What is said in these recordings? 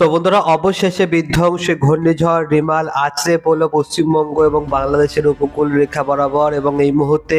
তো বন্ধুরা, অবশেষে বিধ্বংসী ঘূর্ণিঝড় রিমাল আছড়ে পড়ল পশ্চিমবঙ্গ এবং বাংলাদেশের উপকূল রেখা বরাবর এবং এই মুহূর্তে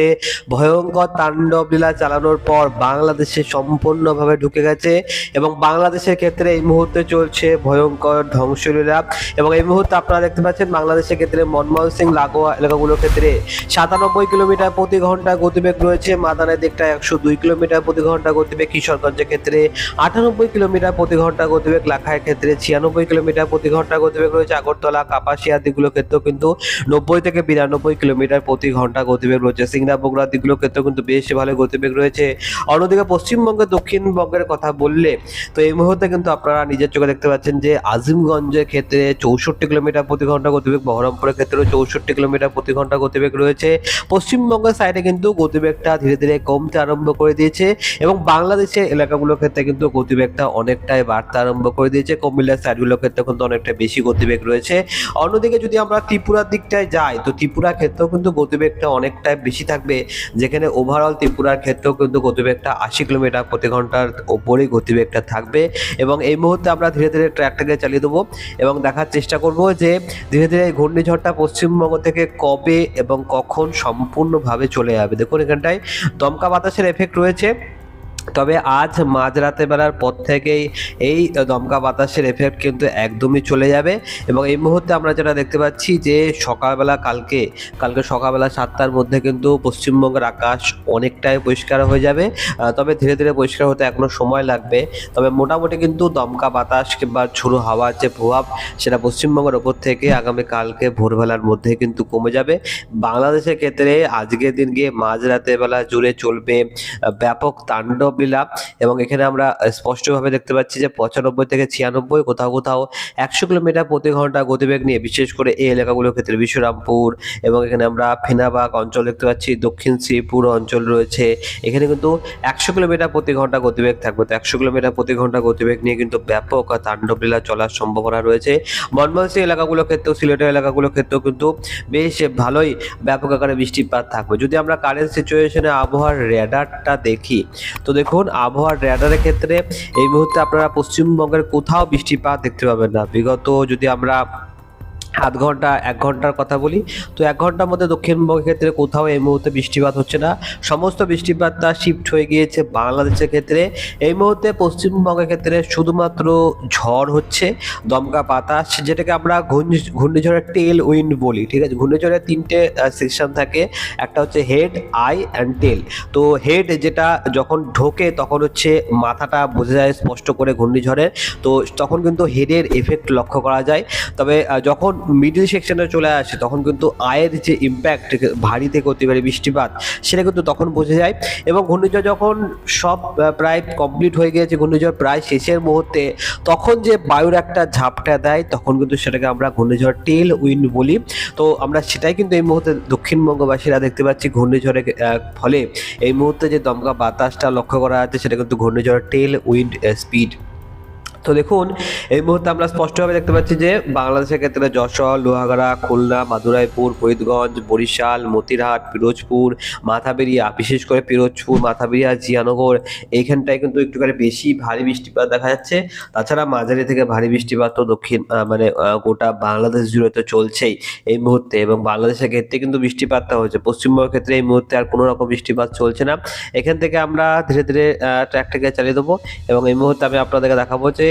ভয়ঙ্কর তাণ্ডব লীলা চালানোর পর বাংলাদেশে সম্পূর্ণভাবে ঢুকে গেছে এবং বাংলাদেশের ক্ষেত্রে এই মুহূর্তে চলছে ভয়ঙ্কর ধ্বংসলীলা এবং এই মুহূর্তে আপনারা দেখতে পাচ্ছেন বাংলাদেশের ক্ষেত্রে মনমোহন সিং লাগোয়া এলাকাগুলোর ক্ষেত্রে সাতানব্বই কিলোমিটার প্রতি ঘণ্টা গতিবেগ রয়েছে, মাদানের দিকটা একশো দুই কিলোমিটার প্রতি ঘণ্টা গতিবেগ, কিশোরগঞ্জের ক্ষেত্রে আটানব্বই কিলোমিটার প্রতি ঘণ্টা গতিবেগ লাখায়ের ক্ষেত্রে ছিয়ানব্বই কিলোমিটার প্রতি ঘণ্টা গতিবেগ রয়েছে। আগরতলা, কাপাসিয়া দিকগুলোর ক্ষেত্রেও কিন্তু নব্বই থেকে বিরানব্বই কিলোমিটার প্রতি ঘণ্টা গতিবেগ রয়েছে। সিংড়া, বগুড়া দিকগুলোর ক্ষেত্রেও কিন্তু বেশ ভালো গতিবেগ রয়েছে। অন্যদিকে পশ্চিমবঙ্গের দক্ষিণবঙ্গের কথা বললে, তো এই মুহূর্তে কিন্তু আপনারা নিজের চোখে দেখতে পাচ্ছেন যে আজিমগঞ্জের ক্ষেত্রে চৌষট্টি কিলোমিটার প্রতি ঘণ্টা গতিবেগ, বহরমপুরের ক্ষেত্রেও চৌষট্টি কিলোমিটার প্রতি ঘণ্টা গতিবেগ রয়েছে। পশ্চিমবঙ্গের সাইডে কিন্তু গতিবেগটা ধীরে ধীরে কমতে আরম্ভ করে দিয়েছে এবং বাংলাদেশের এলাকাগুলোর ক্ষেত্রে কিন্তু গতিবেগটা অনেকটাই বাড়তে আরম্ভ করে দিয়েছে। কুমিল্লার সাইডগুলোর ক্ষেত্রে কিন্তু অনেকটা বেশি গতিবেগ রয়েছে। অন্যদিকে যদি আমরা ত্রিপুরার দিকটায় যাই, তো ত্রিপুরার ক্ষেত্রেও কিন্তু গতিবেগটা অনেকটাই বেশি থাকবে। যেখানে ওভারঅল ত্রিপুরার ক্ষেত্রেও কিন্তু গতিবেগটা আশি কিলোমিটার প্রতি ঘণ্টার ওপরেই গতিবেগটা থাকবে। এবং এই মুহূর্তে আমরা ধীরে ধীরে ট্র্যাকটাকে চালিয়ে দেবো এবং দেখার চেষ্টা করব যে ধীরে ধীরে ঘূর্ণিঝড়টা পশ্চিমবঙ্গ থেকে কবে এবং কখন সম্পূর্ণভাবে চলে যাবে। দেখুন এখানটায় দমকা বাতাসের এফেক্ট রয়েছে। তবে আজ মাঝরাতে বেলার পর থেকেই এই দমকা বাতাসের এফেক্ট কিন্তু একদমই চলে যাবে এবং এই মুহূর্তে আমরা যেটা দেখতে পাচ্ছি যে সকালবেলা কালকে কালকে সকালবেলা সাতটার মধ্যে কিন্তু পশ্চিমবঙ্গের আকাশ অনেকটাই পরিষ্কার হয়ে যাবে। তবে ধীরে ধীরে পরিষ্কার হতে এখনও সময় লাগবে। তবে মোটামুটি কিন্তু দমকা বাতাস কিংবা ঝুড়ো হাওয়ার যে প্রভাব, সেটা পশ্চিমবঙ্গের ওপর থেকে আগামী কালকে ভোরবেলার মধ্যে কিন্তু কমে যাবে। বাংলাদেশের ক্ষেত্রে আজকের দিন গিয়ে মাঝরাতে বেলা জুড়ে চলবে ব্যাপক তাণ্ডব লীলা এবং এখানে আমরা স্পষ্টভাবে দেখতে পাচ্ছি যে পঁচানব্বই থেকে ছিয়ানব্বই, কোথাও কোথাও একশো কিলোমিটার প্রতি ঘণ্টা গতিবেগ নিয়ে বিশেষ করে এই এলাকাগুলোর ক্ষেত্রে বিশ্বরামপুর এবং এখানে আমরা ফেনাবাগ অঞ্চল দেখতে পাচ্ছি, দক্ষিণ শ্রীপুর অঞ্চল রয়েছে। এখানে কিন্তু একশো কিলোমিটার প্রতি ঘণ্টা গতিবেগ থাকবে। তো একশো কিলোমিটার প্রতি ঘণ্টা গতিবেগ নিয়ে কিন্তু ব্যাপক তাণ্ডব লীলা চলার সম্ভাবনা রয়েছে। মনমোহন সিং এলাকাগুলোর ক্ষেত্রেও, সিলেটের এলাকাগুলোর ক্ষেত্রেও কিন্তু বেশ ভালোই ব্যাপক আকারে বৃষ্টিপাত থাকবে। যদি আমরা কারেন্ট সিচুয়েশনে আবহাওয়ার রেডারটা দেখি, তো দেখুন, আবহাওয়ার রেডারের ক্ষেত্রে এই মুহূর্তে আপনারা পশ্চিমবঙ্গের কোথাও বৃষ্টিপাত দেখতে পাবেন না। বিগত যদি আমরা আধ ঘণ্টা, এক ঘণ্টার কথা বলি। তো এক ঘণ্টার মধ্যে দক্ষিণবঙ্গের ক্ষেত্রে কোথাও এই মুহূর্তে বৃষ্টিপাত হচ্ছে না। সমস্ত বৃষ্টিপাতটা শিফট হয়ে গিয়েছে বাংলাদেশের ক্ষেত্রে। এই মুহূর্তে পশ্চিমবঙ্গের ক্ষেত্রে শুধুমাত্র ঝড় হচ্ছে, দমকা বাতাস যেটাকে আমরা ঘূর্ণি- ঘূর্ণিঝড়ের টেল উইন্ড বলি, ঠিক আছে? ঘূর্ণিঝড়ের তিনটে সেকশন থাকে। একটা হচ্ছে হেড আই অ্যান্ড টেল তো হেড যেটা যখন ঢোকে, তখন হচ্ছে মাথাটা বোঝা যায় স্পষ্ট করে ঘূর্ণিঝড়ের। তো তখন কিন্তু হেডের এফেক্ট লক্ষ্য করা যায়। তবে যখন মিডিল সেকশনে চলে আসে, তখন কিন্তু আয়ের যে ইম্প্যাক্ট ভারী থেকে অতি ভারী বৃষ্টিপাত, সেটা কিন্তু তখন বোঝা যায়। এবং ঘূর্ণিঝড় যখন সব প্রায় কমপ্লিট হয়ে গিয়েছে, ঘূর্ণিঝড় প্রায় শেষের মুহূর্তে, তখন যে বায়ুর একটা ঝাপটা দেয়, তখন কিন্তু সেটাকে আমরা ঘূর্ণিঝড় টেল উইন্ড বলি। তো আমরা সেটাই কিন্তু এই মুহূর্তে দক্ষিণবঙ্গবাসীরা দেখতে পাচ্ছি ঘূর্ণিঝড়ের ফলে। এই মুহূর্তে যে দমকা বাতাসটা লক্ষ্য করা যাচ্ছে, সেটা কিন্তু ঘূর্ণিঝড় টেল উইন্ড স্পিড তো দেখুন, এই মুহূর্তে আমরা স্পষ্টভাবে দেখতে পাচ্ছি যে বাংলাদেশের ক্ষেত্রে যশোর, লোহাগড়া, খুলনা, মাদুরাইপুর, ফরিদগঞ্জ, বরিশাল, মতিরহাট, পিরোজপুর, মাথাবেরিয়া, বিশেষ করে পিরোজপুর, মাথাবেরিয়া, জিয়ানগর, এইখানটায় কিন্তু একটুখানি বেশি ভারী বৃষ্টিপাত দেখা যাচ্ছে। তাছাড়া মাঝারি থেকে ভারী বৃষ্টিপাত তো দক্ষিণ মানে গোটা বাংলাদেশ জুড়ে তো চলছেই এই মুহূর্তে এবং বাংলাদেশের ক্ষেত্রে কিন্তু বৃষ্টিপাতটা হয়েছে। পশ্চিমবঙ্গের ক্ষেত্রে এই মুহূর্তে আর কোনো রকম বৃষ্টিপাত চলছে না। এখান থেকে আমরা ধীরে ধীরে ট্র্যাকটাকে চালিয়ে দেবো এবং এই মুহূর্তে আমি আপনাদেরকে দেখাবো যে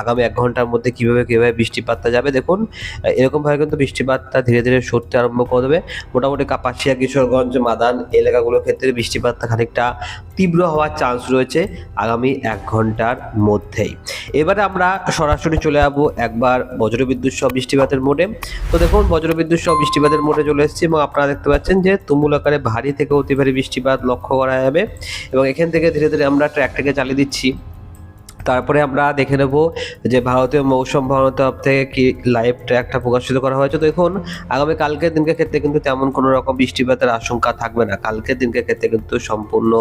আগামী এক ঘণ্টার মধ্যে কীভাবে কীভাবে বৃষ্টিপাতটা যাবে, দেখুন এরকমভাবে কিন্তু বৃষ্টিপাতটা ধীরে ধীরে সরতে আরম্ভ করে দেবে। মোটামুটি কাপাসিয়া, কিশোরগঞ্জ, মাদান এলাকাগুলোর ক্ষেত্রে বৃষ্টিপাতটা খানিকটা তীব্র হওয়ার চান্স রয়েছে আগামী এক ঘণ্টার মধ্যেই। এবারে আমরা সরাসরি চলে যাব একবার বজ্রবিদ্যুৎ সহ বৃষ্টিপাতের মোডে। তো দেখুন, বজ্রবিদ্যুৎ সহ বৃষ্টিপাতের মোডে চলে এসেছি এবং আপনারা দেখতে পাচ্ছেন যে তুমুল আকারে ভারী থেকে অতি ভারী বৃষ্টিপাত লক্ষ্য করা যাবে এবং এখান থেকে ধীরে ধীরে আমরা ট্র্যাকটাকে চালিয়ে দিচ্ছি। তারপরে আমরা দেখে নেব যে ভারতীয় মৌসুম ভবন তরফ থেকে কি লাইভ ট্র্যাকটা প্রকাশিত করা হয়েছে। দেখুন, আগামী কালকের দিনকে ক্ষেত্রে কিন্তু তেমন কোনো রকম বৃষ্টিপাতের আশঙ্কা থাকবে না। কালকের দিনকে ক্ষেত্রে কিন্তু সম্পূর্ণ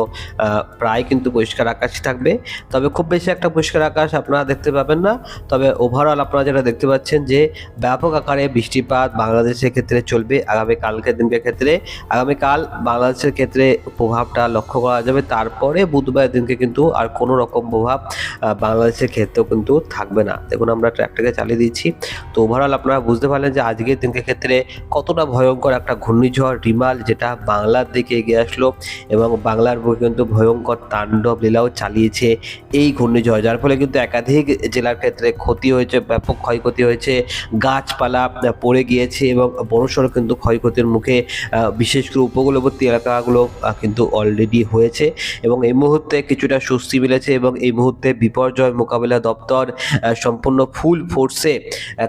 প্রায় কিন্তু পরিষ্কার আকাশই থাকবে। তবে খুব বেশি একটা পরিষ্কার আকাশ আপনারা দেখতে পাবেন না। তবে ওভারঅল আপনারা যেটা দেখতে পাচ্ছেন যে, ব্যাপক আকারে বৃষ্টিপাত বাংলাদেশের ক্ষেত্রে চলবে আগামী কালকের দিনকে ক্ষেত্রে। আগামীকাল বাংলাদেশের ক্ষেত্রে প্রভাবটা লক্ষ্য করা যাবে। তারপরে বুধবার দিনকে কিন্তু আর কোনো রকম প্রভাব বাংলাদেশের ক্ষেত্রেও কিন্তু থাকবে না। দেখুন, আমরা ট্র্যাকটাকে চালিয়ে দিচ্ছি। তো ওভারঅল আপনারা বুঝতে পারলেন যে আজকের দিনকে ক্ষেত্রে কতটা ভয়ঙ্কর একটা ঘূর্ণিঝড়, রিমাল, যেটা বাংলার দিকে এগিয়ে আসলো এবং বাংলার বুকে কিন্তু ভয়ঙ্কর তাণ্ডব লীলাও চালিয়েছে এই ঘূর্ণিঝড়। যার ফলে কিন্তু একাধিক জেলার ক্ষেত্রে ক্ষতি হয়েছে, ব্যাপক ক্ষয়ক্ষতি হয়েছে, গাছপালা পড়ে গিয়েছে এবং বড়সড় কিন্তু ক্ষয়ক্ষতির মুখে বিশেষ করে উপকূলবর্তী এলাকাগুলো কিন্তু অলরেডি হয়েছে এবং এই মুহূর্তে কিছুটা স্বস্তি মিলেছে এবং এই মুহূর্তে বিপর্যয় মোকাবিলা দপ্তর সম্পূর্ণ ফুল ফোর্সে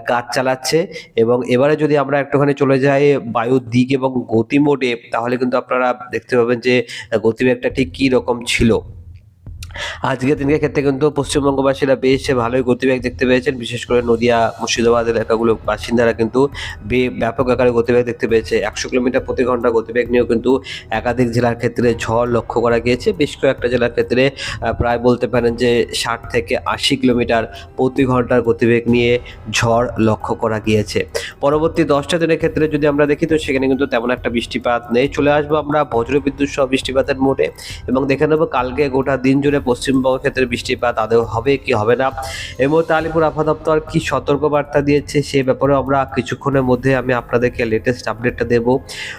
কাজ চালাচ্ছে। এবং এবারে যদি আমরা একটুখানি চলে যাই বায়ুর দিক এবং গতি মোডে তাহলে কিন্তু আপনারা দেখতে পাবেন যে গতিবেগটা ঠিক কী রকম ছিল। আজকের দিনের ক্ষেত্রে কিন্তু পশ্চিমবঙ্গবাসীরা বেশ ভালোই গতিবেগ দেখতে পেয়েছেন। বিশেষ করে নদিয়া, মুর্শিদাবাদ এলাকাগুলো বাসিন্দারা কিন্তু ব্যাপক আকারে গতিবেগ দেখতে পেয়েছে। একশো কিলোমিটার প্রতি ঘণ্টা গতিবেগ নিয়েও কিন্তু একাধিক জেলার ক্ষেত্রে ঝড় লক্ষ্য করা গিয়েছে। বেশ কয়েকটা জেলার ক্ষেত্রে প্রায় বলতে পারেন যে ষাট থেকে আশি কিলোমিটার প্রতি ঘণ্টার গতিবেগ নিয়ে ঝড় লক্ষ্য করা গিয়েছে। পরবর্তী দশটা দিনের ক্ষেত্রে যদি আমরা দেখি, তো সেখানে কিন্তু তেমন একটা বৃষ্টিপাত নেই। চলে আসব আমরা বজ্রবিদ্যুৎ সহ বৃষ্টিপাতের মোডে এবং দেখে নেব কালকে গোটা দিন জুড়ে পশ্চিমবঙ্গের ক্ষেত্রে বৃষ্টিপাত আদৌ হবে কি হবে না? এই মুহূর্তে আলিপুর আবহাওয়া দপ্তর কি সতর্কবার্তা দিয়েছে সে ব্যাপারে আমরা কিছুক্ষণের মধ্যে আমি আপনাদেরকে লেটেস্ট আপডেটটা দেব।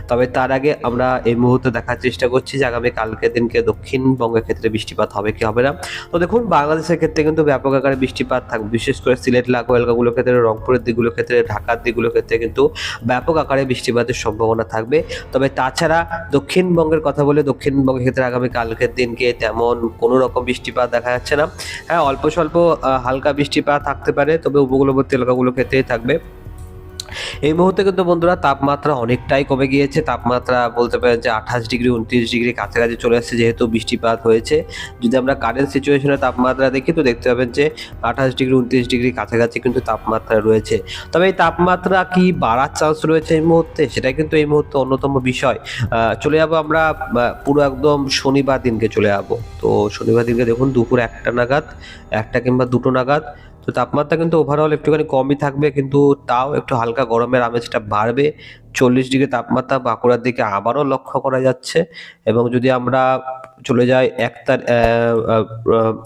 তবে তার আগে আমরা এই মুহূর্তে দেখার চেষ্টা করছি যে আগামী কালকের দিনকে দক্ষিণবঙ্গের ক্ষেত্রে বৃষ্টিপাত হবে কি হবে না। তো দেখুন, বাংলাদেশের ক্ষেত্রে কিন্তু ব্যাপক আকারে বৃষ্টিপাত থাকবে বিশেষ করে সিলেট লাগো এলাকাগুলোর ক্ষেত্রে, রংপুরের দিকগুলোর ক্ষেত্রে, ঢাকার দিকগুলোর ক্ষেত্রে কিন্তু ব্যাপক আকারে বৃষ্টিপাতের সম্ভাবনা থাকবে। তবে তাছাড়া দক্ষিণবঙ্গের কথা বলে দক্ষিণবঙ্গের ক্ষেত্রে আগামী কালকের দিনকে তেমন কোনো রকম বৃষ্টিপাত দেখা যাচ্ছে না। হ্যাঁ অল্প স্বল্প হালকা বৃষ্টিপাত থাকতে পারে, তবে উপকূলবর্তী এলাকাগুলো ক্ষেত্রেই থাকবে। এই মুহূর্তে কিন্তু বন্ধুরা তাপমাত্রা অনেকটাই কমে গিয়েছে। তাপমাত্রা বলতে পারেন যে আঠাশ ডিগ্রি, উনত্রিশ ডিগ্রি কাছাকাছি চলে আসছে যেহেতু বৃষ্টিপাত হয়েছে। যদি আমরা কারেন্ট সিচুয়েশনের তাপমাত্রা দেখি, তো দেখতে পাবেন যে আঠাশ ডিগ্রি, উনত্রিশ ডিগ্রি কাছাকাছি কিন্তু তাপমাত্রা রয়েছে। তবে এই তাপমাত্রা কি বাড়ার চান্স রয়েছে এই মুহূর্তে? সেটা কিন্তু এই মুহূর্তে অন্যতম বিষয়। চলে যাব আমরা পুরো একদম শনিবার দিনকে চলে যাব। তো শনিবার দিনকে দেখুন দুপুর একটা নাগাদ, একটা কিংবা দুটো নাগাদ। তো তাপমাত্রা কিন্তু ওভারঅল একটুখানি কমই থাকবে কিন্তু তাও একটু হালকা গরমের আমেজটা বাড়বে। চল্লিশ ডিগ্রি তাপমাত্রা বাঁকুড়ার দিকে আবারও লক্ষ্য করা যাচ্ছে এবং যদি আমরা চলে যাই এক তারিখ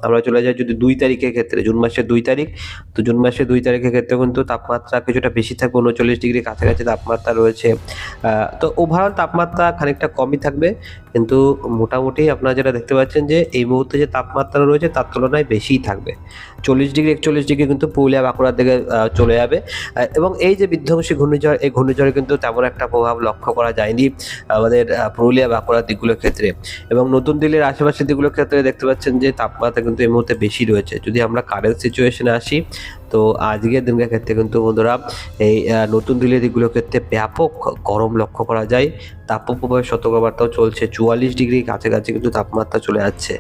আমরা চলে যাই যদি দুই তারিখের ক্ষেত্রে, জুন মাসের দুই তারিখ, তো জুন মাসের দুই তারিখের ক্ষেত্রে কিন্তু তাপমাত্রা কিছুটা বেশি থাকবে, উনচল্লিশ ডিগ্রি কাছাকাছি তাপমাত্রা রয়েছে। তো ওভারঅল তাপমাত্রা খানিকটা কমই থাকবে, কিন্তু মোটামুটি আপনারা যেটা দেখতে পাচ্ছেন যে এই মুহূর্তে যে তাপমাত্রা রয়েছে তার তুলনায় বেশিই থাকবে। চল্লিশ ডিগ্রি, একচল্লিশ ডিগ্রি কিন্তু পুরুলিয়া বাঁকুড়ার দিকে চলে যাবে। এবং এই যে বিধ্বংসী ঘূর্ণিঝড়, এই ঘূর্ণিঝড়ে কিন্তু তেমন একটা প্রভাব লক্ষ্য করা যায়নি আমাদের পুরুলিয়া বাঁকুড়ার দিকগুলোর ক্ষেত্রে। এবং নতুন দিল্লির আশেপাশের দিকগুলোর ক্ষেত্রে দেখতে পাচ্ছেন যে তাপমাত্রা কিন্তু এই মুহূর্তে বেশি রয়েছে। যদি আমরা কারেন্ট সিচুয়েশনে আসি তো আজকের দিনকার ক্ষেত্রে কিন্তু বন্ধুরা, এই নতুন দিল্লির দিকগুলোর ক্ষেত্রে ব্যাপক গরম লক্ষ্য করা যায়। তাপপ্রবাহের সতর্কবার্তাও চলছে, চুয়াল্লিশ ডিগ্রি কাছাকাছি কিন্তু তাপমাত্রা চলে যাচ্ছে।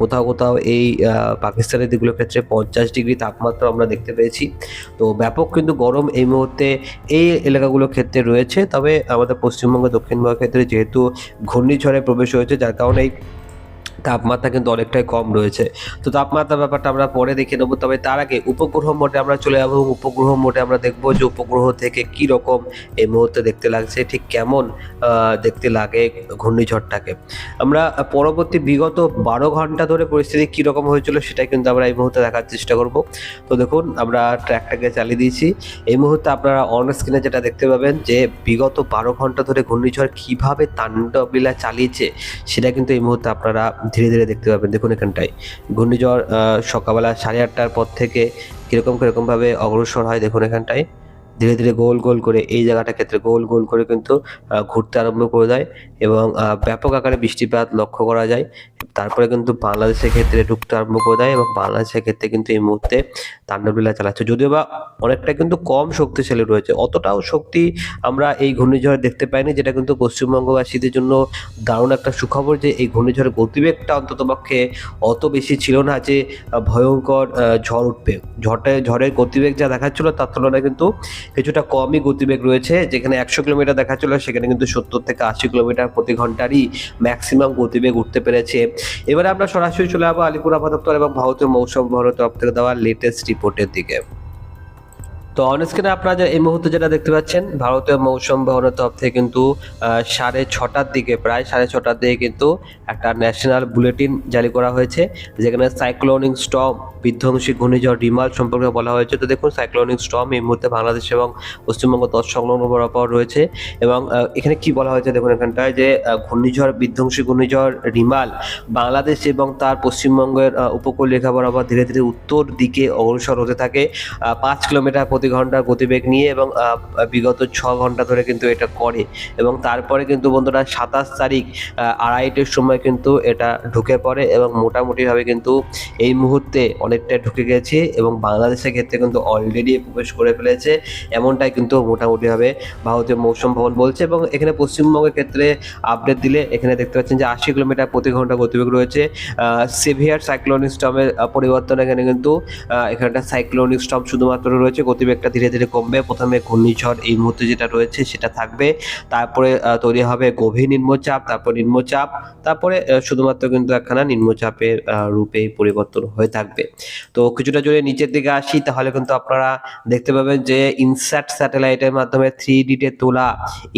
কোথাও কোথাও এই পাকিস্তানের দিকগুলোর ক্ষেত্রে পঞ্চাশ ডিগ্রি তাপমাত্রা আমরা দেখতে পেয়েছি। তো ব্যাপক কিন্তু গরম এই মুহূর্তে এই এলাকাগুলোর ক্ষেত্রে রয়েছে। তবে আমাদের পশ্চিমবঙ্গ দক্ষিণবঙ্গের ক্ষেত্রে যেহেতু ঘূর্ণিঝড়ে প্রবেশ হয়েছে, যার কারণে এই তাপমাত্রা কিন্তু অনেকটাই কম রয়েছে। তো তাপমাত্রার ব্যাপারটা আমরা পরে দেখে নেব তবে তার আগে উপগ্রহ মোডে আমরা চলে যাব উপগ্রহ মোডে আমরা দেখব যে উপগ্রহ থেকে কি রকম এই মুহূর্তে দেখতে লাগছে, ঠিক কেমন দেখতে লাগে ঘূর্ণিঝড়টাকে। আমরা পরবর্তী বিগত বারো ঘণ্টা ধরে পরিস্থিতি কী রকম হয়েছিল সেটাই কিন্তু আমরা এই মুহূর্তে দেখার চেষ্টা করব। তো দেখুন, আমরা ট্র্যাকটাকে চালিয়ে দিয়েছি। এই মুহূর্তে আপনারা অন স্ক্রিনে যেটা দেখতে পাবেন যে বিগত বারো ঘণ্টা ধরে ঘূর্ণিঝড় কীভাবে তাণ্ডবলীলা চালিয়েছে, সেটা কিন্তু এই মুহূর্তে আপনারা ধীরে ধীরে দেখতে পাবেন। দেখুন এখানটায়। ঘূর্ণিঝড় সকালবেলা সাড়ে আটটার পর থেকে কীরকম কীরকমভাবে অগ্রসর হয় দেখুন এখানটায়। ধীরে ধীরে গোল গোল করে এই জায়গাটা ক্ষেত্রে গোল গোল করে কিন্তু ঘুরতে আরম্ভ করে দেয় এবং ব্যাপক আকারে বৃষ্টিপাত লক্ষ্য করা যায়। তারপরে কিন্তু বাংলাদেশের ক্ষেত্রে ঢুকতে আরম্ভ করে দেয় এবং বাংলাদেশের ক্ষেত্রে কিন্তু এই মুহূর্তে তাণ্ডবলীলা চালাচ্ছে। যদিও বা অনেকটা কিন্তু কম শক্তিশালী রয়েছে, অতটাও শক্তি আমরা এই ঘূর্ণিঝড় দেখতে পাইনি, যেটা কিন্তু পশ্চিমবঙ্গবাসীদের জন্য দারুণ একটা সুখবর যে এই ঘূর্ণিঝড়ের গতিবেগটা অন্ততপক্ষে অত বেশি ছিল না যে ভয়ঙ্কর ঝড় উঠবে। ঝড়ে ঝড়ের গতিবেগ যা দেখাচ্ছিল তার তুলনায় কিন্তু কিছুটা কমই গতিবেগ রয়েছে, যেখানে একশো কিলোমিটার দেখা দেখাচ্ছিল সেখানে কিন্তু সত্তর থেকে আশি কিলোমিটার প্রতি ঘন্টারই ম্যাক্সিমাম গতিবেগ উঠতে পেরেছে। এবারে আমরা সরাসরি চলে যাব আলিপুর দপ্তর এবং ভারতীয় মৌসুম ভবনের তরফ থেকে দেওয়া লেটেস্ট রিপোর্টের দিকে। তো অনস্ক্রিনে আপনারা এই মুহূর্তে যেটা দেখতে পাচ্ছেন, ভারতীয় মৌসুম ভবনের তরফ থেকে কিন্তু সাড়ে ছটার দিকে, প্রায় সাড়ে ছটার দিকে কিন্তু একটা ন্যাশনাল বুলেটিন জারি করা হয়েছে, যেখানে সাইক্লোনিক স্টম বিধ্বংসী ঘূর্ণিঝড় রিমাল সম্পর্কে বলা হয়েছে। তো দেখুন সাইক্লোনিক স্টম এই মুহূর্তে বাংলাদেশ এবং পশ্চিমবঙ্গ তৎ সংলগ্ন বরাবর রয়েছে এবং এখানে কি বলা হয়েছে দেখুন এখানটায় যে ঘূর্ণিঝড়, বিধ্বংসী ঘূর্ণিঝড় রিমাল বাংলাদেশ এবং তার পশ্চিমবঙ্গের উপকূল রেখা বরাবর ধীরে ধীরে উত্তর দিকে অগ্রসর হতে থাকে পাঁচ কিলোমিটার প্রতি ঘণ্টা গতিবেগ নিয়ে এবং বিগত ছ ঘণ্টা ধরে কিন্তু এটা করে। এবং তারপরে কিন্তু বন্ধুরা সাতাশ তারিখ আড়াইটের সময় কিন্তু এটা ঢুকে পড়ে এবং মোটামুটিভাবে কিন্তু এই মুহূর্তে অনেকটা ঢুকে গেছে এবং বাংলাদেশের ক্ষেত্রে কিন্তু অলরেডি প্রবেশ করে ফেলেছে। এমনটাই কিন্তু মোটামুটিভাবে ভারতীয় মৌসুম ভবন বলছে এবং এখানে পশ্চিমবঙ্গের ক্ষেত্রে আপডেট দিলে এখানে দেখতে পাচ্ছেন যে আশি কিলোমিটার প্রতি ঘণ্টা গতিবেগ রয়েছে। সিভিয়ার সাইক্লোনিক স্টমের পরিবর্তন এখানে কিন্তু আহ, এখানে একটা সাইক্লোনিক স্টম শুধুমাত্র রয়েছে গতিবেগটা ধীরে ধীরে কমবে। প্রথমে ঘূর্ণিঝড় এই মুহূর্তে যেটা রয়েছে সেটা থাকবে। তারপরে তৈরি হবে গভীর নিম্নচাপ, তারপর নিম্নচাপ, তারপরে শুধুমাত্র কিন্তু একখানা নিম্নচাপের রূপেই পরিবর্তন হয়ে থাকবে। তো কিছুটা যদি নিচের দিকে আসি, তাহলে কিন্তু আপনারা দেখতে পাবেন যে ইনস্যাট স্যাটেলাইটের মাধ্যমে থ্রি ডিতে তোলা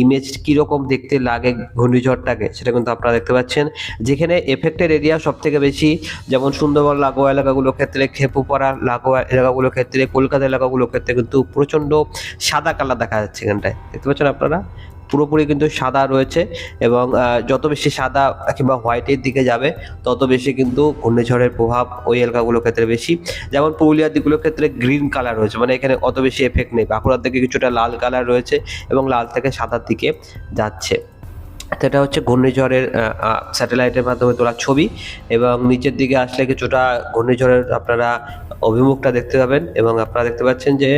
ইমেজ কীরকম দেখতে লাগে ঘূর্ণিঝড়টাকে, সেটা কিন্তু আপনারা দেখতে পাচ্ছেন। যেখানে এফেক্টের এরিয়া সব থেকে বেশি, যেমন সুন্দরবন, লাগোয়া এলাকাগুলোর ক্ষেত্রে, খেপুপাড়া, লাগোয়া এলাকাগুলোর ক্ষেত্রে, কলকাতা এলাকাগুলোর ক্ষেত্রে কিন্তু প্রচণ্ড সাদা কালার দেখা যাচ্ছে এখানটায়। দেখতে পাচ্ছেন আপনারা? পুরোপুরি কিন্তু সাদা রয়েছে এবং যত বেশি সাদা কিংবা হোয়াইটের দিকে যাবে, তত বেশি কিন্তু ঘূর্ণিঝড়ের প্রভাব ওই এলাকাগুলোর ক্ষেত্রে বেশি। যেমন পুরুলিয়ার দিকগুলোর ক্ষেত্রে গ্রিন কালার রয়েছে মানে এখানে অত বেশি এফেক্ট নেই। বাঁকুড়ার দিকে কিছুটা লাল কালার রয়েছে এবং লাল থেকে সাদার দিকে যাচ্ছে। এটা হচ্ছে ঘূর্ণিঝড়ের স্যাটেলাইটের মাধ্যমে তোলা ছবি এবং নিচের দিকে আসলে কিছুটা ঘূর্ণিঝড়ের আপনারা অভিমুখটা দেখতে পাবেন এবং আপনারা দেখতে পাচ্ছেন যে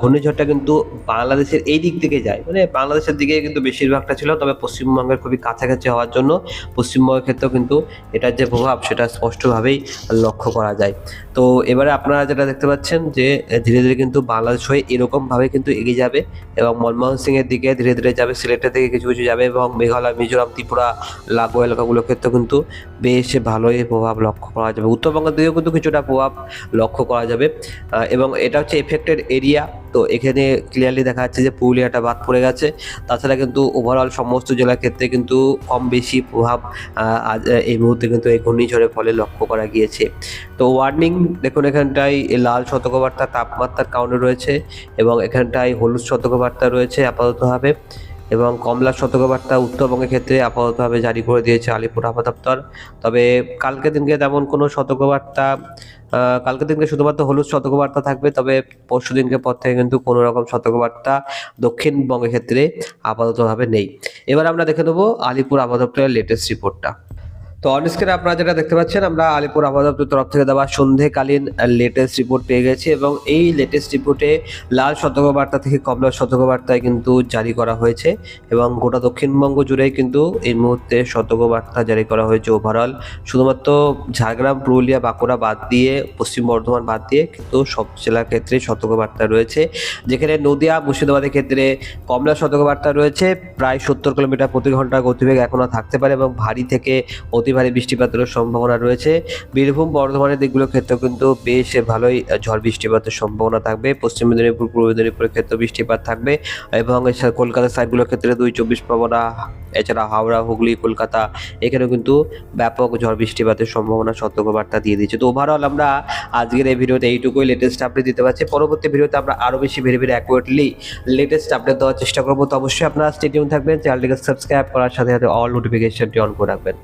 ঘূর্ণিঝড়টা কিন্তু বাংলাদেশের এই দিক থেকে যায়। মানে বাংলাদেশের দিকে কিন্তু বেশিরভাগটা ছিল, তবে পশ্চিমবঙ্গের খুবই কাছাকাছি হওয়ার জন্য পশ্চিমবঙ্গের ক্ষেত্রেও কিন্তু এটার যে প্রভাব সেটা স্পষ্টভাবেই লক্ষ্য করা যায়। তো এবারে আপনারা যেটা দেখতে পাচ্ছেন যে, ধীরে ধীরে কিন্তু বাংলাদেশ হয়ে এরকমভাবে কিন্তু এগিয়ে যাবে এবং মনমোহন সিংয়ের দিকে ধীরে ধীরে যাবে, সিলেটের দিকে কিছু কিছু যাবে এবং মেঘালয় মিজোরাম, ত্রিপুরা, লাগোয়া এলাকাগুলোর ক্ষেত্রে কিন্তু বেশ ভালোই প্রভাব লক্ষ্য করা যাবে। উত্তরবঙ্গের দিকেও কিন্তু কিছুটা প্রভাব লক্ষ্য করা যাবে। এবং এটা হচ্ছে এফেক্টেড এরিয়া তো এখানে ক্লিয়ারলি দেখা যাচ্ছে যে পুরুলিয়াটা বাদ পড়ে গেছে। তাছাড়া কিন্তু ওভারঅল সমস্ত জেলার ক্ষেত্রে কিন্তু কম বেশি প্রভাব এই মুহূর্তে কিন্তু এই ঘূর্ণিঝড়ের ফলে লক্ষ্য করা গিয়েছে। তো ওয়ার্নিং দেখুন এখানটায় লাল সতর্কবার্তা, তাপমাত্রার কারণে রয়েছে এবং এখানটায় হলুদ সতর্কবার্তা রয়েছে আপাততভাবে। এবং কমলা সতর্কবার্তা উত্তরবঙ্গের ক্ষেত্রে আপাততভাবে জারি করে দিয়েছে আলিপুর আবহাওয়া দপ্তর। তবে কালকে দিনকে তেমন কোনো সতর্কবার্তা কালকে দিনকে শুধুমাত্র হলুদ সতর্কবার্তা থাকবে, তবে পরশু দিনকে পর থেকে কিন্তু কোনো রকম সতর্কবার্তা দক্ষিণবঙ্গের ক্ষেত্রে আপাততভাবে নেই। এবার আমরা দেখে নেব আলিপুর আবহাওয়া দপ্তরের লেটেস্ট রিপোর্টটা তো অনস্ক্রিনে আপনারা যেটা দেখতে পাচ্ছেন, আমরা আলিপুর আবহাওয়া তরফ থেকে দেওয়া সন্ধেকালীন লেটেস্ট রিপোর্ট পেয়ে গেছি এবং এই লেটেস্ট রিপোর্টে লাল সতর্কবার্তা থেকে কমলা সতর্কবার্তায় কিন্তু জারি করা হয়েছে এবং গোটা দক্ষিণবঙ্গ জুড়েই কিন্তু এই মুহূর্তে সতর্কবার্তা জারি করা হয়েছে ওভারঅল শুধুমাত্র ঝাড়গ্রাম, পুরুলিয়া, বাঁকুড়া বাদ দিয়ে, পশ্চিম বর্ধমান বাদ দিয়ে কিন্তু সব জেলার ক্ষেত্রে সতর্কবার্তা রয়েছে। যেখানে নদিয়া, মুর্শিদাবাদের ক্ষেত্রে কমলা সতর্কবার্তা রয়েছে। প্রায় সত্তর কিলোমিটার প্রতি ঘণ্টা গতিবেগ এখনও থাকতে পারে এবং ভারী থেকে অতি ভারী বৃষ্টিপাতেরও সম্ভাবনা রয়েছে। বীরভূম বর্ধমানের দিকগুলোর ক্ষেত্রেও কিন্তু বেশ ভালোই ঝড় বৃষ্টিপাতের সম্ভাবনা থাকবে। পশ্চিম মেদিনীপুর, পূর্ব মেদিনীপুরের ক্ষেত্রেও বৃষ্টিপাত থাকবে এবং কলকাতার সাইডগুলোর ক্ষেত্রে দুই চব্বিশ পরগনা, এছাড়া হাওড়া, হুগলি, কলকাতা, এখানেও কিন্তু ব্যাপক ঝড় বৃষ্টিপাতের সম্ভাবনা সতর্কবার্তা দিয়ে দিয়েছে। তো ওভারঅল আমরা আজকের এই ভিডিওতে এইটুকুই লেটেস্ট আপডেট দিতে পারছি। পরবর্তী ভিডিওতে আমরা আরও বেশি very very accurately latest update দেওয়ার চেষ্টা করব। তো অবশ্যই আপনারা স্টেডিয়াম থাকবেন চ্যানেলটিকে সাবস্ক্রাইব করার সাথে সাথে অল নোটিফিকেশনটি অন করে রাখবেন।